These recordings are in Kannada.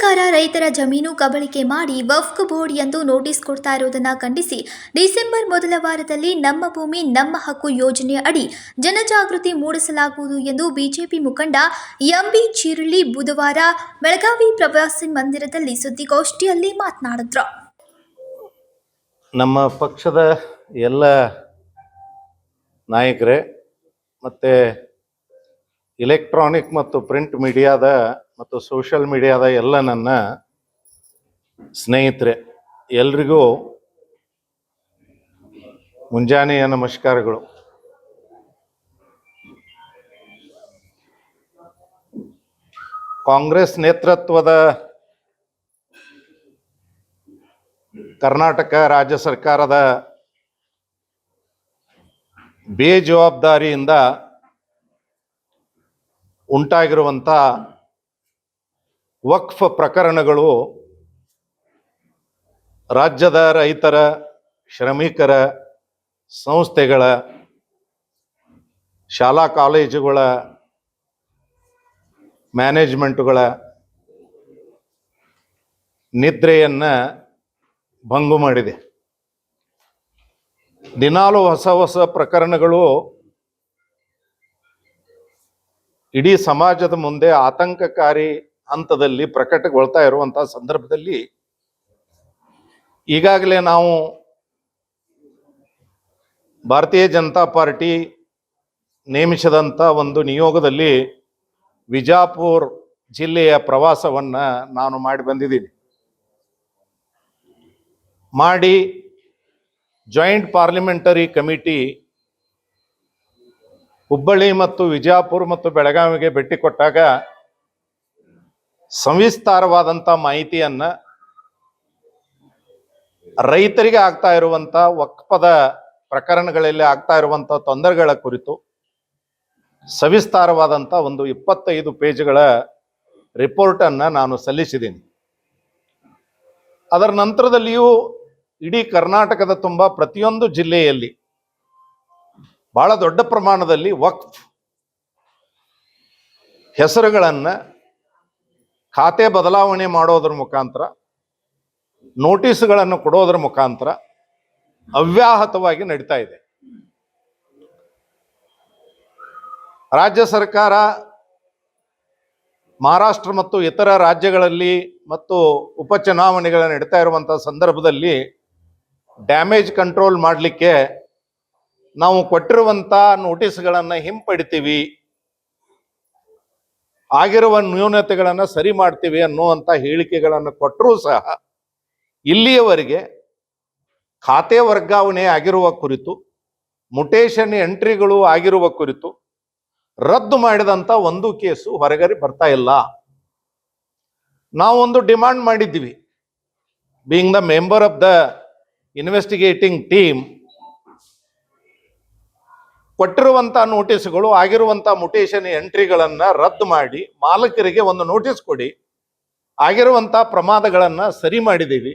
ಸರ್ಕಾರ ರೈತರ ಜಮೀನು ಕಬಳಿಕೆ ಮಾಡಿ ವಫ್ಕ್ ಬೋರ್ಡ್ ಎಂದು ನೋಟಿಸ್ ಕೊಡ್ತಾ ಇರುವುದನ್ನು ಖಂಡಿಸಿ ಡಿಸೆಂಬರ್ ಮೊದಲ ವಾರದಲ್ಲಿ ನಮ್ಮ ಭೂಮಿ, ನಮ್ಮ ಹಕ್ಕು ಯೋಜನೆ ಅಡಿ ಜನಜಾಗೃತಿ ಮೂಡಿಸಲಾಗುವುದು ಎಂದು ಬಿಜೆಪಿ ಮುಖಂಡ ಎಂಬಿ ಚೀರುಳ್ಳಿ ಬುಧವಾರ ಬೆಳಗಾವಿ ಪ್ರವಾಸಿ ಮಂದಿರದಲ್ಲಿ ಸುದ್ದಿಗೋಷ್ಠಿಯಲ್ಲಿ ಮಾತನಾಡಿದ್ರು. ನಮ್ಮ ಪಕ್ಷದ ಎಲ್ಲ ನಾಯಕರೇ ಮತ್ತು ಇಲೆಕ್ಟ್ರಾನಿಕ್ ಮತ್ತು ಪ್ರಿಂಟ್ ಮೀಡಿಯಾದ ಮತ್ತು ಸೋಷಿಯಲ್ ಮೀಡಿಯಾದ ಎಲ್ಲ ನನ್ನ ಸ್ನೇಹಿತರೆ, ಎಲ್ರಿಗೂ ಮುಂಜಾನೆಯ ನಮಸ್ಕಾರಗಳು. ಕಾಂಗ್ರೆಸ್ ನೇತೃತ್ವದ ಕರ್ನಾಟಕ ರಾಜ್ಯ ಸರ್ಕಾರದ ಬೇಜವಾಬ್ದಾರಿಯಿಂದ ಉಂಟಾಗಿರುವಂಥ ವಕ್ಫ್ ಪ್ರಕರಣಗಳು ರಾಜ್ಯದ ರೈತರ, ಶ್ರಮಿಕರ ಸಂಸ್ಥೆಗಳ, ಶಾಲಾ ಕಾಲೇಜುಗಳ ಮ್ಯಾನೇಜ್ಮೆಂಟ್ಗಳ ನಿದ್ರೆಯನ್ನು ಭಂಗು ಮಾಡಿದೆ. ದಿನಾಲು ಹೊಸ ಹೊಸ ಪ್ರಕರಣಗಳು ಇಡೀ ಸಮಾಜದ ಮುಂದೆ ಆತಂಕಕಾರಿ ಹಂತದಲ್ಲಿ ಪ್ರಕಟಗೊಳ್ತಾ ಇರುವಂತಹ ಸಂದರ್ಭದಲ್ಲಿ ಈಗಾಗಲೇ ನಾವು ಭಾರತೀಯ ಜನತಾ ಪಾರ್ಟಿ ನೇಮಿಸಿದಂಥ ಒಂದು ನಿಯೋಗದಲ್ಲಿ ವಿಜಾಪುರ್ ಜಿಲ್ಲೆಯ ಪ್ರವಾಸವನ್ನು ನಾನು ಮಾಡಿ ಬಂದಿದ್ದೀನಿ. ಮಾಡಿ ಜಾಯಿಂಟ್ ಪಾರ್ಲಿಮೆಂಟರಿ ಕಮಿಟಿ ಹುಬ್ಬಳ್ಳಿ ಮತ್ತು ವಿಜಾಪುರ್ ಮತ್ತು ಬೆಳಗಾವಿಗೆ ಭೇಟಿ ಕೊಟ್ಟಾಗ ಸವಿಸ್ತಾರವಾದಂಥ ಮಾಹಿತಿಯನ್ನ ರೈತರಿಗೆ ಆಗ್ತಾ ಇರುವಂತ ಒಕ್ಕಪದ ಪ್ರಕರಣಗಳಲ್ಲಿ ಆಗ್ತಾ ಇರುವಂತ ತೊಂದರೆಗಳ ಕುರಿತು ಸವಿಸ್ತಾರವಾದಂಥ ಒಂದು ಇಪ್ಪತ್ತೈದು ಪೇಜ್ಗಳ ರಿಪೋರ್ಟನ್ನು ನಾನು ಸಲ್ಲಿಸಿದ್ದೀನಿ. ಅದರ ನಂತರದಲ್ಲಿಯೂ ಇಡೀ ಕರ್ನಾಟಕದ ತುಂಬ ಪ್ರತಿಯೊಂದು ಜಿಲ್ಲೆಯಲ್ಲಿ ಬಹಳ ದೊಡ್ಡ ಪ್ರಮಾಣದಲ್ಲಿ ವಕ್ಫ್ ಹೆಸರುಗಳನ್ನು ಖಾತೆ ಬದಲಾವಣೆ ಮಾಡೋದ್ರ ಮುಖಾಂತರ, ನೋಟಿಸ್ಗಳನ್ನು ಕೊಡೋದ್ರ ಮುಖಾಂತರ ಅವ್ಯಾಹತವಾಗಿ ನಡೀತಾ ಇದೆ. ರಾಜ್ಯ ಸರ್ಕಾರ ಮಹಾರಾಷ್ಟ್ರ ಮತ್ತು ಇತರ ರಾಜ್ಯಗಳಲ್ಲಿ ಮತ್ತು ಉಪಚುನಾವಣೆಗಳ ನಡೀತಾ ಇರುವಂಥ ಸಂದರ್ಭದಲ್ಲಿ ಡ್ಯಾಮೇಜ್ ಕಂಟ್ರೋಲ್ ಮಾಡಲಿಕ್ಕೆ ನಾವು ಕೊಟ್ಟಿರುವಂಥ ನೋಟಿಸ್ಗಳನ್ನು ಹಿಂಪಡಿತೀವಿ. ಆಗಿರುವ ನ್ಯೂನತೆಗಳನ್ನು ಸರಿ ಮಾಡ್ತೀವಿ ಅನ್ನುವಂಥ ಹೇಳಿಕೆಗಳನ್ನು ಕೊಟ್ಟರೂ ಸಹ ಇಲ್ಲಿಯವರೆಗೆ ಖಾತೆ ವರ್ಗಾವಣೆ ಆಗಿರುವ ಕುರಿತು, ಮುಟೇಶನ್ ಎಂಟ್ರಿಗಳು ಆಗಿರುವ ಕುರಿತು ರದ್ದು ಮಾಡಿದಂಥ ಒಂದು ಕೇಸು ಹೊರಗಡೆ ಬರ್ತಾ ಇಲ್ಲ. ನಾವೊಂದು ಡಿಮಾಂಡ್ ಮಾಡಿದ್ದೀವಿ. Being the member of the investigating team ಕೊಟ್ಟಿರುವಂಥ ನೋಟಿಸ್ಗಳು ಆಗಿರುವಂಥ ಮುಟೇಶನ್ ಎಂಟ್ರಿಗಳನ್ನು ರದ್ದು ಮಾಡಿ ಮಾಲಕರಿಗೆ ಒಂದು ನೋಟಿಸ್ ಕೊಡಿ. ಆಗಿರುವಂಥ ಪ್ರಮಾದಗಳನ್ನು ಸರಿ ಮಾಡಿದ್ದೀವಿ.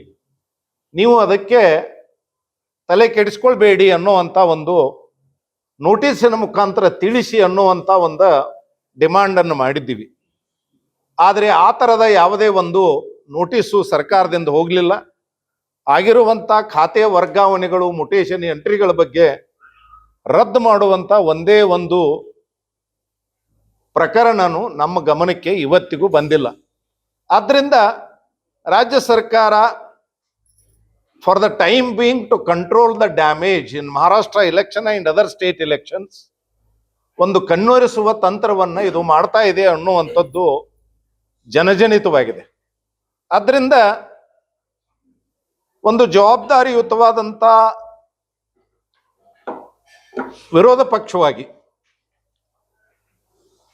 ನೀವು ಅದಕ್ಕೆ ತಲೆ ಕೆಡಿಸ್ಕೊಳ್ಬೇಡಿ ಅನ್ನುವಂಥ ಒಂದು ನೋಟಿಸಿನ ಮುಖಾಂತರ ತಿಳಿಸಿ ಅನ್ನುವಂಥ ಒಂದು ಡಿಮಾಂಡನ್ನು ಮಾಡಿದ್ದೀವಿ. ಆದರೆ ಆ ಥರದ ಯಾವುದೇ ಒಂದು ನೋಟಿಸು ಸರ್ಕಾರದಿಂದ ಹೋಗಲಿಲ್ಲ. ಆಗಿರುವಂಥ ಖಾತೆ ವರ್ಗಾವಣೆಗಳು ಮುಟೇಶನ್ ಎಂಟ್ರಿಗಳ ಬಗ್ಗೆ ರದ್ದು ಮಾಡುವಂಥ ಒಂದೇ ಒಂದು ಪ್ರಕರಣನು ನಮ್ಮ ಗಮನಕ್ಕೆ ಇವತ್ತಿಗೂ ಬಂದಿಲ್ಲ. ಆದ್ದರಿಂದ ರಾಜ್ಯ ಸರ್ಕಾರ for the time being to control the damage in Maharashtra election and other state elections ಒಂದು ಕಣ್ಣೊರೆಸುವ ತಂತ್ರವನ್ನು ಇದು ಮಾಡ್ತಾ ಇದೆ ಅನ್ನುವಂಥದ್ದು ಜನಜನಿತವಾಗಿದೆ. ಅದರಿಂದ ಒಂದು ಜವಾಬ್ದಾರಿಯುತವಾದಂಥ ವಿರೋಧ ಪಕ್ಷವಾಗಿ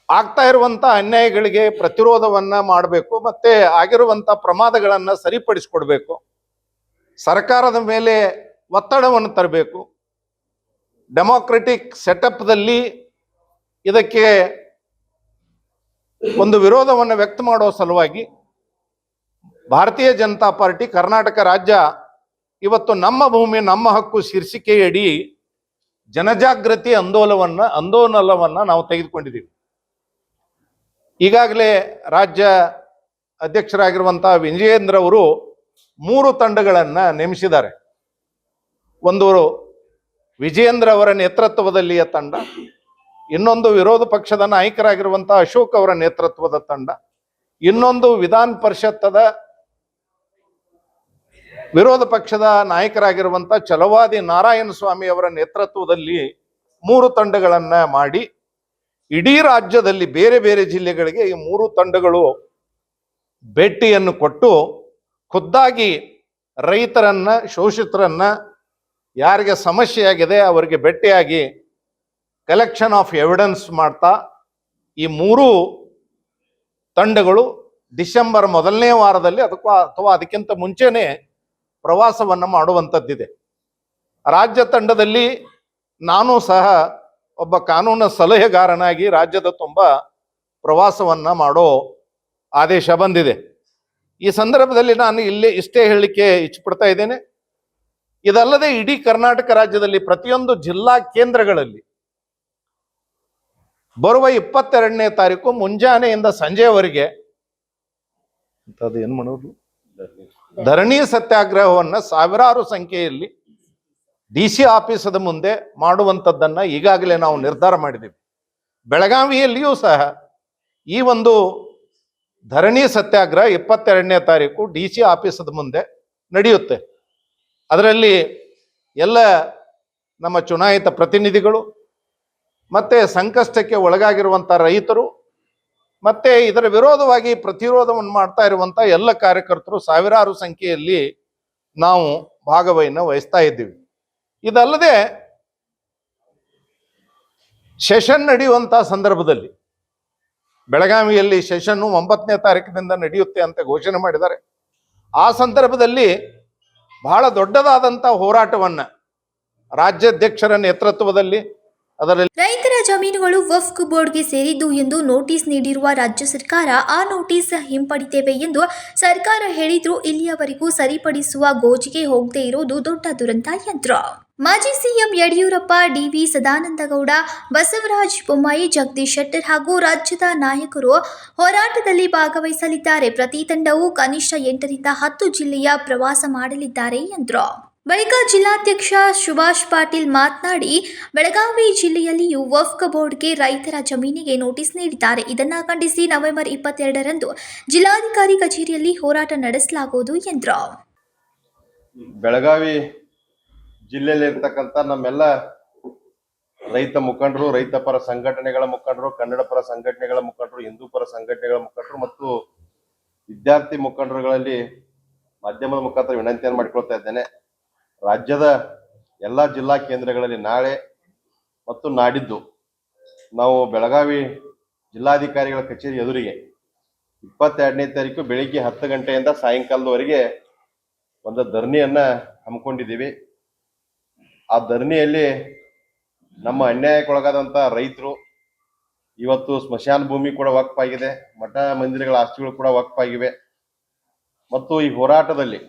ಆಗ್ತಾ ಇರುವಂತ ಅನ್ಯಾಯಗಳಿಗೆ ಪ್ರತಿರೋಧವನ್ನ ಮಾಡಬೇಕು, ಮತ್ತೆ ಆಗಿರುವಂತ ಪ್ರಮಾದಗಳನ್ನ ಸರಿಪಡಿಸಿಕೊಡ್ಬೇಕು, ಸರ್ಕಾರದ ಮೇಲೆ ಒತ್ತಡವನ್ನು ತರಬೇಕು, ಡೆಮೋಕ್ರೆಟಿಕ್ ಸೆಟಪ್ದಲ್ಲಿ ಇದಕ್ಕೆ ಒಂದು ವಿರೋಧವನ್ನು ವ್ಯಕ್ತ ಮಾಡುವ ಸಲುವಾಗಿ ಭಾರತೀಯ ಜನತಾ ಪಾರ್ಟಿ, ಕರ್ನಾಟಕ ರಾಜ್ಯ, ಇವತ್ತು ನಮ್ಮ ಭೂಮಿ, ನಮ್ಮ ಹಕ್ಕು ಶೀರ್ಷಿಕೆಯಡಿ ಜನಜಾಗೃತಿ ಆಂದೋಲವನ್ನ ಆಂದೋಲನವನ್ನ ನಾವು ತೆಗೆದುಕೊಂಡಿದ್ದೀವಿ. ಈಗಾಗಲೇ ರಾಜ್ಯ ಅಧ್ಯಕ್ಷರಾಗಿರುವಂತಹ ವಿಜಯೇಂದ್ರ ಅವರು ಮೂರು ತಂಡಗಳನ್ನ ನೇಮಿಸಿದ್ದಾರೆ. ಒಂದು ವಿಜಯೇಂದ್ರ ಅವರ ನೇತೃತ್ವದಲ್ಲಿಯ ತಂಡ, ಇನ್ನೊಂದು ವಿರೋಧ ಪಕ್ಷದ ನಾಯಕರಾಗಿರುವಂತಹ ಅಶೋಕ್ ಅವರ ನೇತೃತ್ವದ ತಂಡ, ಇನ್ನೊಂದು ವಿಧಾನ ಪರಿಷತ್ತದ ವಿರೋಧ ಪಕ್ಷದ ನಾಯಕರಾಗಿರುವಂತ ಚಲವಾದಿ ನಾರಾಯಣ ಸ್ವಾಮಿ ಅವರ ನೇತೃತ್ವದಲ್ಲಿ ಮೂರು ತಂಡಗಳನ್ನು ಮಾಡಿ ಇಡೀ ರಾಜ್ಯದಲ್ಲಿ ಬೇರೆ ಬೇರೆ ಜಿಲ್ಲೆಗಳಿಗೆ ಈ ಮೂರು ತಂಡಗಳು ಭೇಟಿಯನ್ನು ಕೊಟ್ಟು ಖುದ್ದಾಗಿ ರೈತರನ್ನ, ಶೋಷಿತರನ್ನ ಯಾರಿಗೆ ಸಮಸ್ಯೆ ಆಗಿದೆ ಅವರಿಗೆ ಭೇಟಿಯಾಗಿ ಕಲೆಕ್ಷನ್ ಆಫ್ ಎವಿಡೆನ್ಸ್ ಮಾಡ್ತಾ ಈ ಮೂರು ತಂಡಗಳು ಡಿಸೆಂಬರ್ ಮೊದಲನೇ ವಾರದಲ್ಲಿ ಅದಕ್ಕೂ ಅಥವಾ ಅದಕ್ಕಿಂತ ಮುಂಚೆನೆ ಪ್ರವಾಸವನ್ನು ಮಾಡುವಂಥದ್ದಿದೆ. ರಾಜ್ಯ ತಂಡದಲ್ಲಿ ನಾನು ಸಹ ಒಬ್ಬ ಕಾನೂನು ಸಲಹೆಗಾರನಾಗಿ ರಾಜ್ಯದ ತುಂಬ ಪ್ರವಾಸವನ್ನು ಮಾಡೋ ಆದೇಶ ಬಂದಿದೆ. ಈ ಸಂದರ್ಭದಲ್ಲಿ ನಾನು ಇಲ್ಲಿ ಇಷ್ಟೇ ಹೇಳಲಿಕ್ಕೆ ಇಚ್ಛಪಡ್ತಾ ಇದ್ದೇನೆ. ಇದಲ್ಲದೆ ಇಡೀ ಕರ್ನಾಟಕ ರಾಜ್ಯದಲ್ಲಿ ಪ್ರತಿಯೊಂದು ಜಿಲ್ಲಾ ಕೇಂದ್ರಗಳಲ್ಲಿ ಬರುವ ಇಪ್ಪತ್ತೆರಡನೇ ತಾರೀಕು ಮುಂಜಾನೆಯಿಂದ ಸಂಜೆಯವರೆಗೆ ಅಂತದ್ದು ಏನು ಮಾಡೋದು? ಧರಣಿ ಸತ್ಯಾಗ್ರಹವನ್ನ ಸಾವಿರಾರು ಸಂಖ್ಯೆಯಲ್ಲಿ ಡಿ ಸಿ ಆಫೀಸದ ಮುಂದೆ ಮಾಡುವಂಥದ್ದನ್ನು ಈಗಾಗಲೇ ನಾವು ನಿರ್ಧಾರ ಮಾಡಿದ್ದೀವಿ. ಬೆಳಗಾವಿಯಲ್ಲಿಯೂ ಸಹ ಈ ಒಂದು ಧರಣಿ ಸತ್ಯಾಗ್ರಹ ಇಪ್ಪತ್ತೆರಡನೇ ತಾರೀಕು ಡಿ ಸಿ ಆಫೀಸದ ಮುಂದೆ ನಡೆಯುತ್ತೆ. ಅದರಲ್ಲಿ ಎಲ್ಲ ನಮ್ಮ ಚುನಾಯಿತ ಪ್ರತಿನಿಧಿಗಳು ಮತ್ತೆ ಸಂಕಷ್ಟಕ್ಕೆ ಒಳಗಾಗಿರುವಂಥ ರೈತರು ಮತ್ತೆ ಇದರ ವಿರೋಧವಾಗಿ ಪ್ರತಿರೋಧವನ್ನು ಮಾಡ್ತಾ ಇರುವಂತ ಎಲ್ಲ ಕಾರ್ಯಕರ್ತರು ಸಾವಿರಾರು ಸಂಖ್ಯೆಯಲ್ಲಿ ನಾವು ಭಾಗವಹಿನ ವಹಿಸ್ತಾ ಇದ್ದೀವಿ. ಇದಲ್ಲದೆ ಸೆಷನ್ ನಡೆಯುವಂತ ಸಂದರ್ಭದಲ್ಲಿ ಬೆಳಗಾವಿಯಲ್ಲಿ ಸೆಷನ್ನು ಒಂಬತ್ತನೇ ತಾರೀಕಿನಿಂದ ನಡೆಯುತ್ತೆ ಅಂತ ಘೋಷಣೆ ಮಾಡಿದ್ದಾರೆ. ಆ ಸಂದರ್ಭದಲ್ಲಿ ಬಹಳ ದೊಡ್ಡದಾದಂಥ ಹೋರಾಟವನ್ನ ರಾಜ್ಯಾಧ್ಯಕ್ಷರ ನೇತೃತ್ವದಲ್ಲಿ ರೈತರ ಜಮೀನುಗಳು ವಫ್ಕ್ ಬೋರ್ಡ್ಗೆ ಸೇರಿದ್ದು ಎಂದು ನೋಟಿಸ್ ನೀಡಿರುವ ರಾಜ್ಯ ಸರ್ಕಾರ, ಆ ನೋಟಿಸ್ ಹಿಂಪಡಿತೇವೆ ಎಂದು ಸರ್ಕಾರ ಹೇಳಿದ್ರು ಇಲ್ಲಿಯವರೆಗೂ ಸರಿಪಡಿಸುವ ಗೋಜಿಗೆ ಹೋಗದೆ ಇರೋದು ದೊಡ್ಡ ದುರಂತ ಯಂತ್ರ. ಮಾಜಿ ಸಿಎಂ ಯಡಿಯೂರಪ್ಪ, ಡಿವಿ ಸದಾನಂದಗೌಡ, ಬಸವರಾಜ ಬೊಮ್ಮಾಯಿ, ಜಗದೀಶ್ ಶೆಟ್ಟರ್ ಹಾಗೂ ರಾಜ್ಯದ ನಾಯಕರು ಹೋರಾಟದಲ್ಲಿ ಭಾಗವಹಿಸಲಿದ್ದಾರೆ. ಪ್ರತಿ ತಂಡವು ಕನಿಷ್ಠ ಎಂಟರಿಂದ ಹತ್ತು ಜಿಲ್ಲೆಯ ಪ್ರವಾಸ ಮಾಡಲಿದ್ದಾರೆ ಎಂದರು ಬಳಿಕ ಜಿಲ್ಲಾಧ್ಯಕ್ಷ ಸುಭಾಷ್ ಪಾಟೀಲ್ ಮಾತನಾಡಿ, ಬೆಳಗಾವಿ ಜಿಲ್ಲೆಯಲ್ಲಿಯೂ ವಫ್ಕ ಬೋರ್ಡ್ಗೆ ರೈತರ ಜಮೀನಿಗೆ ನೋಟಿಸ್ ನೀಡಿದ್ದಾರೆ. ಇದನ್ನು ಖಂಡಿಸಿ ನವೆಂಬರ್ ಇಪ್ಪತ್ತೆರಡರಂದು ಜಿಲ್ಲಾಧಿಕಾರಿ ಕಚೇರಿಯಲ್ಲಿ ಹೋರಾಟ ನಡೆಸಲಾಗುವುದು ಎಂದರು. ಬೆಳಗಾವಿ ಜಿಲ್ಲೆಯಲ್ಲಿ ಇರ್ತಕ್ಕಂಥ ನಮ್ಮೆಲ್ಲ ರೈತ ಮುಖಂಡರು, ರೈತ ಪರ ಸಂಘಟನೆಗಳ ಮುಖಂಡರು, ಕನ್ನಡ ಪರ ಸಂಘಟನೆಗಳ ಮುಖಂಡರು, ಹಿಂದೂ ಪರ ಸಂಘಟನೆಗಳ ಮುಖಂಡರು ಮತ್ತು ವಿದ್ಯಾರ್ಥಿ ಮುಖಂಡರುಗಳಲ್ಲಿ ಮಾಧ್ಯಮದ ಮುಖಾಂತರ ವಿನಂತಿಯನ್ನು ಮಾಡಿಕೊಳ್ತಾ ಇದ್ದೇನೆ. ರಾಜ್ಯದ ಎಲ್ಲ ಜಿಲ್ಲಾ ಕೇಂದ್ರಗಳಲ್ಲಿ ನಾಳೆ ಮತ್ತು ನಾಡಿದ್ದು ನಾವು ಬೆಳಗಾವಿ ಜಿಲ್ಲಾಧಿಕಾರಿಗಳ ಕಚೇರಿ ಎದುರಿಗೆ ಇಪ್ಪತ್ತೆರಡನೇ ತಾರೀಕು ಬೆಳಿಗ್ಗೆ ಹತ್ತು ಗಂಟೆಯಿಂದ ಸಾಯಂಕಾಲದವರೆಗೆ ಒಂದು ಧರಣಿಯನ್ನ ಹಮ್ಮಿಕೊಂಡಿದ್ದೀವಿ. ಆ ಧರಣಿಯಲ್ಲಿ ನಮ್ಮ ಅನ್ಯಾಯಕ್ಕೊಳಗಾದಂಥ ರೈತರು ಇವತ್ತು ಸ್ಮಶಾನ ಭೂಮಿ ಕೂಡ ವಕ್ಫಾಗಿದೆ ಮಠ ಮಂದಿರಗಳ ಆಸ್ತಿಗಳು ಕೂಡ ವಕ್ಫಾಗಿವೆ ಮತ್ತು ಈ ಹೋರಾಟದಲ್ಲಿ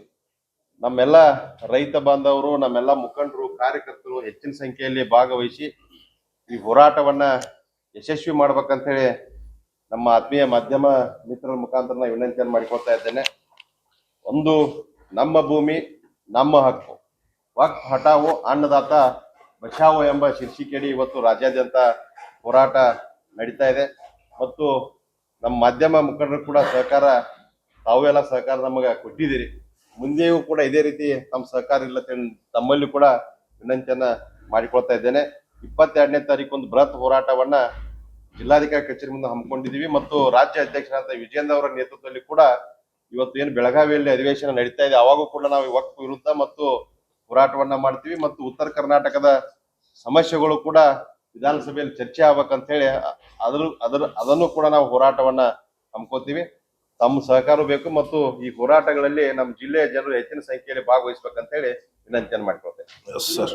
ನಮ್ಮೆಲ್ಲ ರೈತ ಬಾಂಧವರು, ನಮ್ಮೆಲ್ಲ ಮುಖಂಡರು, ಕಾರ್ಯಕರ್ತರು ಹೆಚ್ಚಿನ ಸಂಖ್ಯೆಯಲ್ಲಿ ಭಾಗವಹಿಸಿ ಈ ಹೋರಾಟವನ್ನ ಯಶಸ್ವಿ ಮಾಡ್ಬೇಕಂತ ಹೇಳಿ ನಮ್ಮ ಆತ್ಮೀಯ ಮಾಧ್ಯಮ ಮಿತ್ರರ ಮುಖಾಂತರ ನಾನು ವಿನಂತಿಯನ್ನು ಮಾಡಿಕೊಳ್ತಾ ಇದ್ದೇನೆ. ಒಂದು, ನಮ್ಮ ಭೂಮಿ, ನಮ್ಮ ಹಕ್ಕು. ವಕ್ ಹಠಾವು ಅನ್ನದಾತ ಬಚಾವೋ ಎಂಬ ಶೀರ್ಷಿಕೆಯಡಿ ಇವತ್ತು ರಾಜ್ಯಾದ್ಯಂತ ಹೋರಾಟ ನಡೀತಾ ಇದೆ. ಮತ್ತು ನಮ್ಮ ಮಾಧ್ಯಮ ಮುಖಂಡರು ಕೂಡ ಸಹಕಾರ ಎಲ್ಲ ಸಹಕಾರ ನಮಗೆ ಕೊಟ್ಟಿದ್ದೀರಿ. ಮುಂದೆಯೂ ಕೂಡ ಇದೇ ರೀತಿ ತಮ್ಮ ಸಹಕಾರ ಇಲ್ಲ ತಮ್ಮಲ್ಲಿ ಕೂಡ ವಿನಂತಿಯನ್ನ ಮಾಡಿಕೊಳ್ತಾ ಇದ್ದೇನೆ. ಇಪ್ಪತ್ತೆರಡನೇ ತಾರೀಕು ಒಂದು ಬೃಹತ್ ಹೋರಾಟವನ್ನ ಜಿಲ್ಲಾಧಿಕಾರಿ ಕಚೇರಿ ಮುಂದೆ ಹಮ್ಮಿಕೊಂಡಿದ್ದೀವಿ ಮತ್ತು ರಾಜ್ಯ ಅಧ್ಯಕ್ಷರಾದ ವಿಜೇಂದ್ರ ಅವರ ನೇತೃತ್ವದಲ್ಲಿ ಕೂಡ ಇವತ್ತು ಏನು ಬೆಳಗಾವಿಯಲ್ಲಿ ಅಧಿವೇಶನ ನಡೀತಾ ಇದೆ. ಅವಾಗೂ ಕೂಡ ನಾವು ವಕ್ಫ್ ವಿರುದ್ಧ ಮತ್ತು ಹೋರಾಟವನ್ನ ಮಾಡ್ತೀವಿ ಮತ್ತು ಉತ್ತರ ಕರ್ನಾಟಕದ ಸಮಸ್ಯೆಗಳು ಕೂಡ ವಿಧಾನಸಭೆಯಲ್ಲಿ ಚರ್ಚೆ ಆಗ್ಬೇಕಂತ ಹೇಳಿ ಅದ್ರ, ಅದರ, ಅದನ್ನು ಕೂಡ ನಾವು ಹೋರಾಟವನ್ನ ಹಮ್ಕೋತೀವಿ ತಮ್ಮ ಸಹಕಾರ ಬೇಕು ಮತ್ತು ಈ ಹೋರಾಟಗಳಲ್ಲಿ ನಮ್ಮ ಜಿಲ್ಲೆಯ ಜನರು ಹೆಚ್ಚಿನ ಸಂಖ್ಯೆಯಲ್ಲಿ ಭಾಗವಹಿಸ್ಬೇಕಂತ ಹೇಳಿ ವಿನಂತಿಯನ್ನು ಮಾಡ್ಕೊಳ್ತೇನೆ. ಸರ್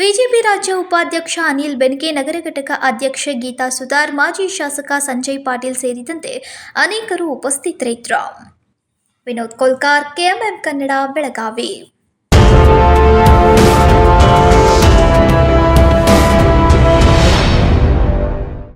ಬಿಜೆಪಿ ರಾಜ್ಯ ಉಪಾಧ್ಯಕ್ಷ ಅನಿಲ್ ಬೆನ್ಕೆ ನಗರ ಘಟಕ ಅಧ್ಯಕ್ಷೆ ಗೀತಾ ಸುಧಾರ್ ಮಾಜಿ ಶಾಸಕ ಸಂಜಯ್ ಪಾಟೀಲ್ ಸೇರಿದಂತೆ ಅನೇಕರು ಉಪಸ್ಥಿತರಿದ್ದರು. ವಿನೋದ್ ಕೋಲ್ಕಾರ್ ಕೆಎಂಎಂ ಕನ್ನಡ ಬೆಳಗಾವಿ.